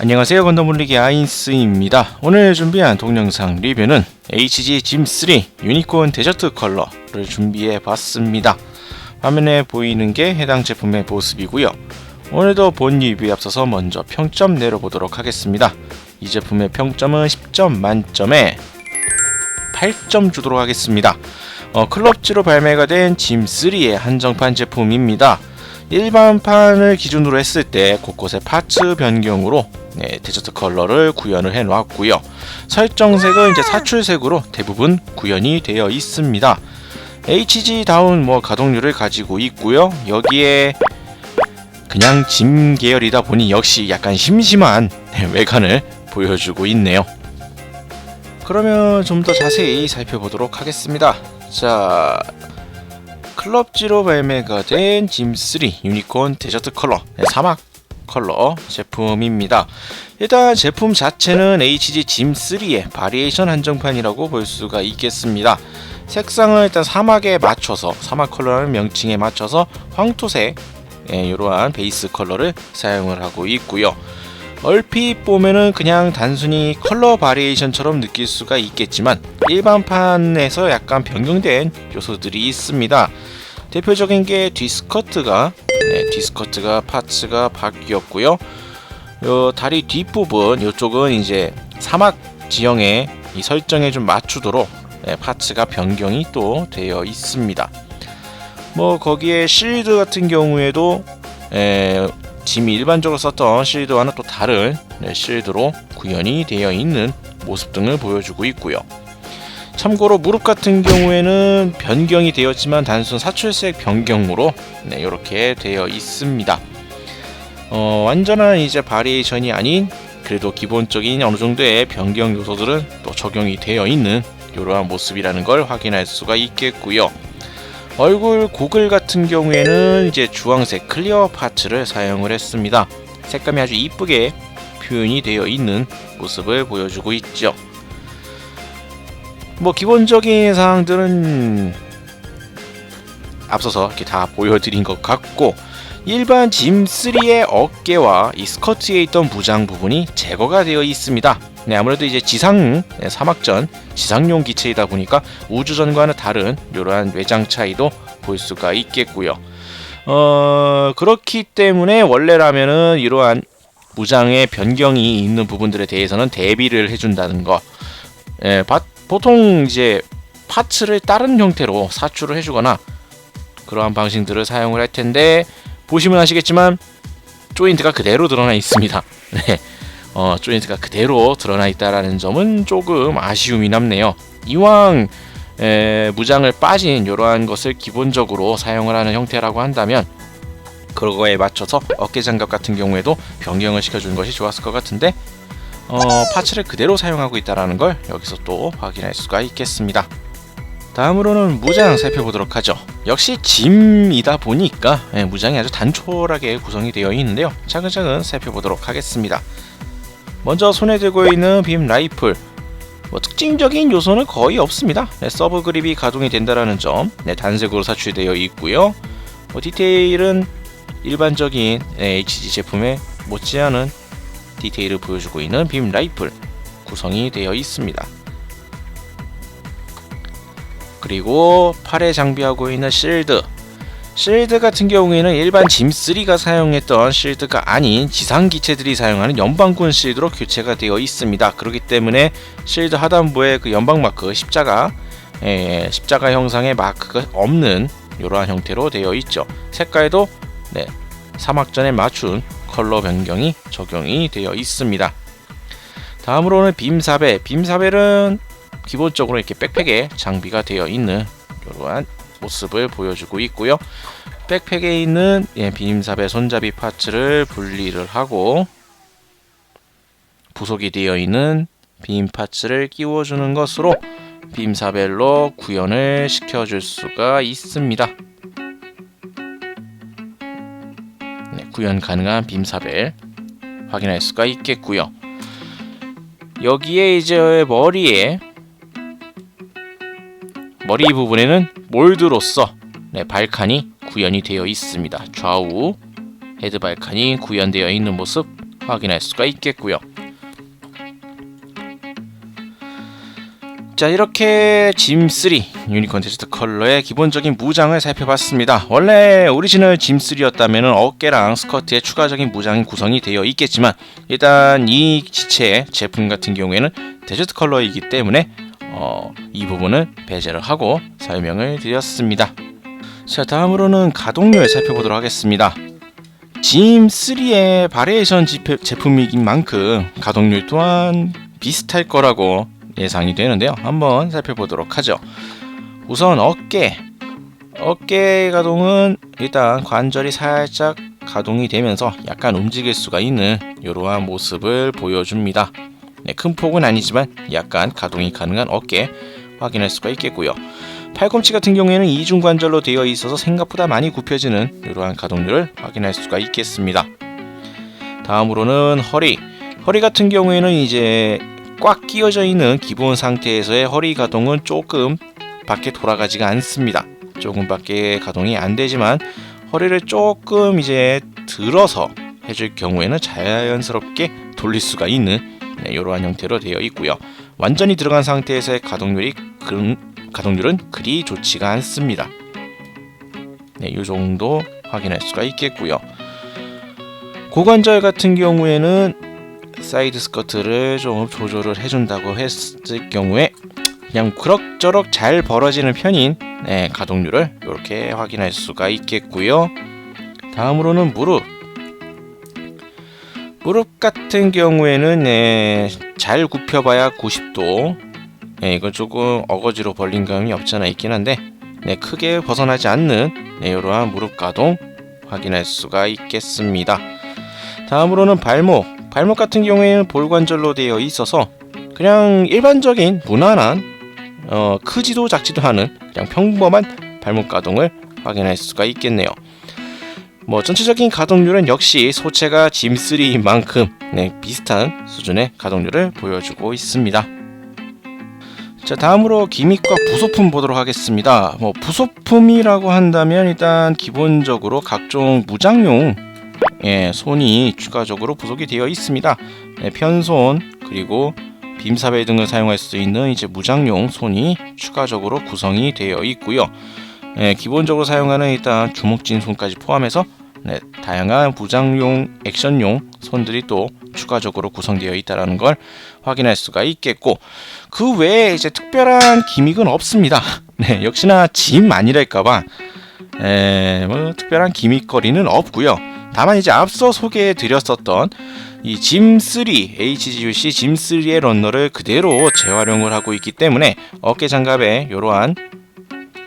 안녕하세요. 건더물리기 아인스입니다. 오늘 준비한 동영상 리뷰는 HG 짐3 유니콘 데저트 컬러를 준비해 봤습니다. 화면에 보이는 게 해당 제품의 모습이고요. 오늘도 본 리뷰에 앞서서 먼저 평점 내려보도록 하겠습니다. 이 제품의 평점은 10점 만점에 8점 주도록 하겠습니다. 어, 클럽지로 발매가 된 짐3의 한정판 제품입니다. 일반판을 기준으로 했을 때 곳곳에 파츠 변경으로 네, 데저트 컬러를 구현을 해 놨고요. 설정색은 이제 사출색으로 대부분 구현이 되어 있습니다. HG 다운 뭐 가동률을 가지고 있고요. 여기에 그냥 짐 계열이다 보니 역시 약간 심심한 네, 외관을 보여주고 있네요. 그러면 좀 더 자세히 살펴보도록 하겠습니다. 자, 클럽지로 발매가 된 짐3 유니콘 데저트 컬러 네, 사막 컬러 제품입니다. 일단 제품 자체는 HG 짐3의 바리에이션 한정판이라고 볼 수가 있겠습니다. 색상은 일단 사막에 맞춰서 사막 컬러라는 명칭에 맞춰서 황토색 예, 이러한 베이스 컬러를 사용을 하고 있고요. 얼핏 보면은 그냥 단순히 컬러 바리에이션처럼 느낄 수가 있겠지만 일반판에서 약간 변경된 요소들이 있습니다. 대표적인 게 뒤스커트가 네, 뒤스커트가 파츠가 바뀌었고요. 요 다리 뒷부분 이쪽은 이제 사막 지형에 이 설정에 좀 맞추도록 네, 파츠가 변경이 또 되어 있습니다. 뭐 거기에 실드 같은 경우에도 에, 짐이 일반적으로 썼던 실드와는 또 다른 네, 실드로 구현이 되어 있는 모습 등을 보여주고 있고요. 참고로 무릎 같은 경우에는 변경이 되었지만 단순 사출색 변경으로 네, 이렇게 되어 있습니다. 어, 완전한 이제 바리에이션이 아닌 그래도 기본적인 어느 정도의 변경 요소들은 또 적용이 되어 있는 이러한 모습이라는 걸 확인할 수가 있겠고요. 얼굴 고글 같은 경우에는 이제 주황색 클리어 파츠를 사용을 했습니다. 색감이 아주 이쁘게 표현이 되어 있는 모습을 보여주고 있죠. 뭐 기본적인 사항들은 앞서서 이렇게 다 보여드린 것 같고 일반 짐3의 어깨와 이 스커트에 있던 부장 부분이 제거가 되어 있습니다. 네, 아무래도 이제 지상 네, 사막전 지상용 기체이다 보니까 우주전과는 다른 이러한 외장 차이도 볼 수가 있겠고요. 어 그렇기 때문에 원래라면은 이러한 무장의 변경이 있는 부분들에 대해서는 대비를 해준다는 거. 예, 바, 보통 이제 파츠를 다른 형태로 사출을 해주거나 그러한 방식들을 사용을 할 텐데 보시면 아시겠지만 조인트가 그대로 드러나 있습니다. 네. 어, 조인트가 그대로 드러나 있다라는 점은 조금 아쉬움이 남네요. 이왕 에, 무장을 빠진 이러한 것을 기본적으로 사용을 하는 형태라고 한다면 그거에 맞춰서 어깨 장갑 같은 경우에도 변경을 시켜주는 것이 좋았을 것 같은데 어, 파츠를 그대로 사용하고 있다는 걸 여기서 또 확인할 수가 있겠습니다. 다음으로는 무장 살펴보도록 하죠. 역시 짐이다 보니까 예, 무장이 아주 단촐하게 구성이 되어 있는데요. 차근차근 살펴보도록 하겠습니다. 먼저 손에 들고 있는 빔 라이플 뭐 특징적인 요소는 거의 없습니다. 네, 서브 그립이 가동이 된다라는 점, 네, 단색으로 사출되어 있고요. 뭐 디테일은 일반적인 네, HG 제품에 못지않은 디테일을 보여주고 있는 빔 라이플 구성이 되어 있습니다. 그리고 팔에 장비하고 있는 실드 실드 같은 경우에는 일반 짐3가 사용했던 실드가 아닌 지상 기체들이 사용하는 연방군 실드로 교체가 되어 있습니다. 그렇기 때문에 실드 하단부에 그 연방 마크 십자가 예, 십자가 형상의 마크가 없는 이러한 형태로 되어 있죠. 색깔도 네, 사막전에 맞춘 컬러 변경이 적용이 되어 있습니다. 다음으로는 빔사벨. 빔사벨은 기본적으로 이렇게 백팩에 장비가 되어 있는 이러한 모습을 보여주고 있고요. 백팩에 있는 예, 빔사벨 손잡이 파츠를 분리를 하고 부속이 되어 있는 빔 파츠를 끼워주는 것으로 빔사벨로 구현을 시켜줄 수가 있습니다. 구현 가능한 빔사벨 확인할 수가 있겠고요. 여기에 이제 머리에 머리 부분에는 몰드로서 네, 발칸이 구현이 되어 있습니다. 좌우 헤드 발칸이 구현되어 있는 모습 확인할 수가 있겠고요. 자 이렇게 짐3 유니콘 테스트 컬러의 기본적인 무장을 살펴봤습니다. 원래 오리지널 짐3였다면 어깨랑 스커트에 추가적인 무장이 구성이 되어 있겠지만 일단 이 지체 제품 같은 경우에는 데저트 컬러이기 때문에 어, 이 부분은 배제를 하고 설명을 드렸습니다. 자 다음으로는 가동률 살펴보도록 하겠습니다. 짐3의 바리에이션 제품이긴 만큼 가동률 또한 비슷할 거라고 예상이 되는데요. 한번 살펴보도록 하죠. 우선 어깨. 어깨 가동은 일단 관절이 살짝 가동이 되면서 약간 움직일 수가 있는 이러한 모습을 보여줍니다. 네, 큰 폭은 아니지만 약간 가동이 가능한 어깨 확인할 수가 있겠고요. 팔꿈치 같은 경우에는 이중 관절로 되어 있어서 생각보다 많이 굽혀지는 이러한 가동률을 확인할 수가 있겠습니다. 다음으로는 허리. 허리 같은 경우에는 이제 꽉 끼어져 있는 기본 상태에서의 허리 가동은 조금 밖에 돌아가지가 않습니다. 조금 밖에 가동이 안 되지만 허리를 조금 이제 들어서 해줄 경우에는 자연스럽게 돌릴 수가 있는 네, 이러한 형태로 되어 있고요. 완전히 들어간 상태에서의 가동률이 그, 가동률은 그리 좋지가 않습니다. 네, 이 정도 확인할 수가 있겠고요. 고관절 같은 경우에는 사이드 스커트를 좀 조절을 해준다고 했을 경우에 그냥 그럭저럭 잘 벌어지는 편인 네, 가동률을 이렇게 확인할 수가 있겠고요. 다음으로는 무릎. 무릎 같은 경우에는 네, 잘 굽혀봐야 90도. 네, 이건 조금 어거지로 벌린 감이 없잖아 있긴 한데 네, 크게 벗어나지 않는 네, 이러한 무릎 가동 확인할 수가 있겠습니다. 다음으로는 발목. 발목 같은 경우에는 볼관절로 되어 있어서 그냥 일반적인 무난한 어, 크지도 작지도 않은 그냥 평범한 발목 가동을 확인할 수가 있겠네요. 뭐 전체적인 가동률은 역시 소체가 짐3인 만큼 네, 비슷한 수준의 가동률을 보여주고 있습니다. 자 다음으로 기믹과 부속품 보도록 하겠습니다. 뭐 부속품이라고 한다면 일단 기본적으로 각종 무장용 예, 손이 추가적으로 부속이 되어 있습니다. 네, 편손 그리고 빔사벨 등을 사용할 수 있는 이제 무장용 손이 추가적으로 구성이 되어 있고요. 네, 기본적으로 사용하는 일단 주먹진 손까지 포함해서 네, 다양한 무장용 액션용 손들이 또 추가적으로 구성되어 있다는 걸 확인할 수가 있겠고 그 외에 이제 특별한 기믹은 없습니다. 네, 역시나 짐 아니랄까봐 에, 뭐 특별한 기믹거리는 없고요. 다만 이제 앞서 소개해 드렸었던 이 짐3 HGUC 짐3의 런너를 그대로 재활용을 하고 있기 때문에 어깨 장갑에 이러한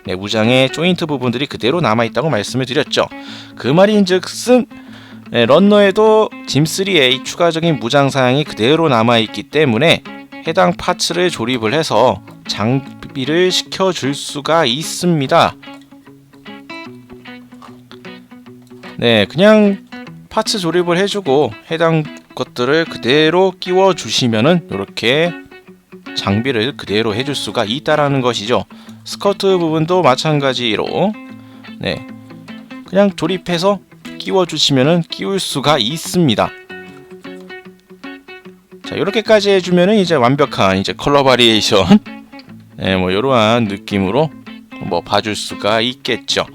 네, 무장의 조인트 부분들이 그대로 남아 있다고 말씀을 드렸죠. 그 말인즉슨 네, 런너에도 짐3의 추가적인 무장 사양이 그대로 남아 있기 때문에 해당 파츠를 조립을 해서 장비를 시켜 줄 수가 있습니다. 네, 그냥 파츠 조립을 해주고 해당 것들을 그대로 끼워 주시면은 이렇게 장비를 그대로 해줄 수가 있다라는 것이죠. 스커트 부분도 마찬가지로 네, 그냥 조립해서 끼워 주시면은 끼울 수가 있습니다. 자, 이렇게까지 해주면은 이제 완벽한 이제 컬러 바리에이션, 네, 뭐 이러한 느낌으로 뭐 봐줄 수가 있겠죠.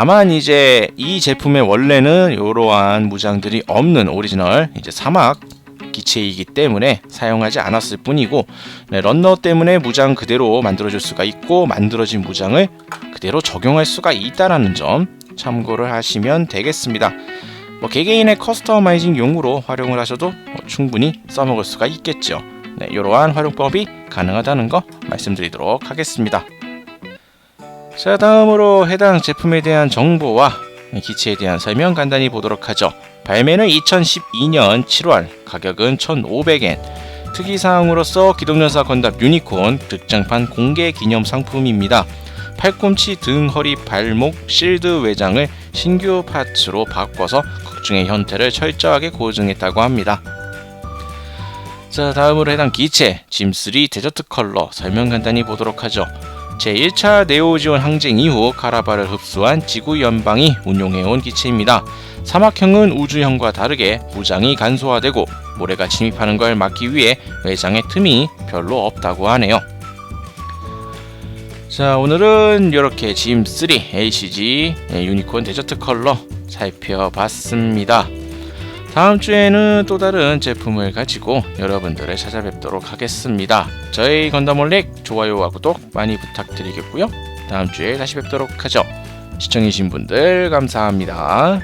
다만 이제 이 제품의 원래는 이러한 무장들이 없는 오리지널 이제 사막 기체이기 때문에 사용하지 않았을 뿐이고 네, 런너 때문에 무장 그대로 만들어줄 수가 있고 만들어진 무장을 그대로 적용할 수가 있다라는 점 참고를 하시면 되겠습니다. 뭐 개개인의 커스터마이징 용으로 활용을 하셔도 뭐 충분히 써먹을 수가 있겠죠. 네, 이러한 활용법이 가능하다는 거 말씀드리도록 하겠습니다. 자 다음으로 해당 제품에 대한 정보와 기체에 대한 설명 간단히 보도록 하죠. 발매는 2012년 7월, 가격은 1,500엔. 특이사항으로서 기동전사 건담 유니콘 극장판 공개 기념 상품입니다. 팔꿈치, 등, 허리, 발목, 실드 외장을 신규 파츠로 바꿔서 극중의 형태를 철저하게 고증했다고 합니다. 자 다음으로 해당 기체 짐3 데저트 컬러 설명 간단히 보도록 하죠. 제1차 네오지온 항쟁 이후 카라바를 흡수한 지구 연방이 운용해온 기체입니다. 사막형은 우주형과 다르게 무장이 간소화되고 모래가 침입하는 걸 막기 위해 외장의 틈이 별로 없다고 하네요. 자 오늘은 이렇게 짐3 ACG 예, 유니콘 데저트 컬러 살펴봤습니다. 다음 주에는 또 다른 제품을 가지고 여러분들을 찾아뵙도록 하겠습니다. 저희 건담올렉 좋아요와 구독 많이 부탁드리겠고요. 다음 주에 다시 뵙도록 하죠. 시청해주신 분들 감사합니다.